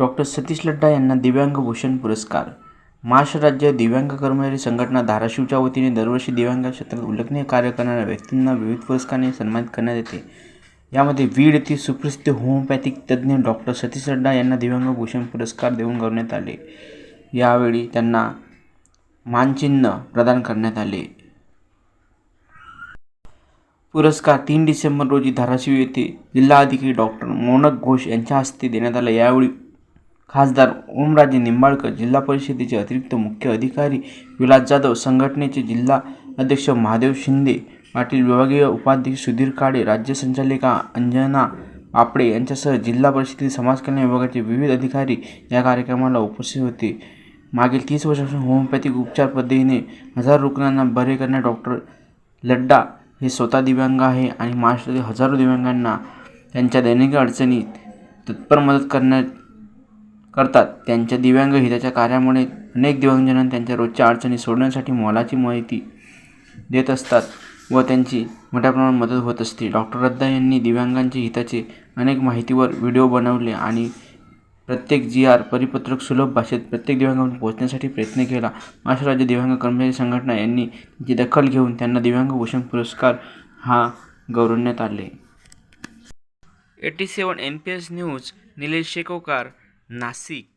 Doctor Satish Ladda यांना दिव्यांग भूषण पुरस्कार. महाराष्ट्र राज्य दिव्यांग कर्मचारी संघटना धाराशिवच्या वतीने दरवर्षी दिव्यांग क्षेत्रात उल्लेखनीय कार्य करणाऱ्या व्यक्तींना विविध पुरस्काराने सन्मानित करण्यात येते. यामध्ये बीड येथील सुप्रसिद्ध होमिओपॅथिक तज्ज्ञ डॉक्टर सतीश लड्डा यांना दिव्यांग भूषण पुरस्कार देऊन गौरवण्यात आले. यावेळी त्यांना मानचिन्ह प्रदान करण्यात आले. पुरस्कार तीन डिसेंबर रोजी धाराशिव येथे जिल्हाधिकारी डॉक्टर मोनक घोष यांच्या हस्ते देण्यात आला. यावेळी खासदार ओमराजे निंबाळकर जिल्हा परिषदेचे अतिरिक्त मुख्य अधिकारी विलास जाधव संघटनेचे जिल्हा अध्यक्ष महादेव शिंदे पाटील विभागीय उपाध्यक्ष सुधीर काळे राज्य संचालिका अंजना आपडे यांच्यासह जिल्हा परिषदेतील समाज कल्याण विभागाचे विविध अधिकारी या कार्यक्रमाला उपस्थित होते. मागील तीस वर्षापासून होमिओपॅथिक उपचार पद्धतीने हजारो रुग्णांना बरे करणारे डॉक्टर लड्डा हे स्वतः दिव्यांग आहे आणि महाराष्ट्रातील हजारो दिव्यांगांना त्यांच्या दैनिक अडचणीत तत्पर मदत करण्यात करतात. त्यांच्या दिव्यांग हिताच्या कार्यामुळे अनेक दिव्यांगजनांना त्यांच्या रोजच्या अडचणी सोडवण्यासाठी मोलाची माहिती देत असतात व त्यांची मोठ्या प्रमाणात मदत होत असते. डॉक्टर रद्दा यांनी दिव्यांगांच्या हिताचे अनेक माहितीवर व्हिडिओ बनवले आणि प्रत्येक जी आर परिपत्रक सुलभ भाषेत प्रत्येक दिव्यांगापर्यंत पोहोचण्यासाठी प्रयत्न केला. महाराष्ट्र राज्य दिव्यांग कर्मचारी संघटना यांनी त्यांची दखल घेऊन त्यांना दिव्यांग भूषण पुरस्कार हा गौरवण्यात आले. AT seven N P S news Nilesh Shekokar Nasci.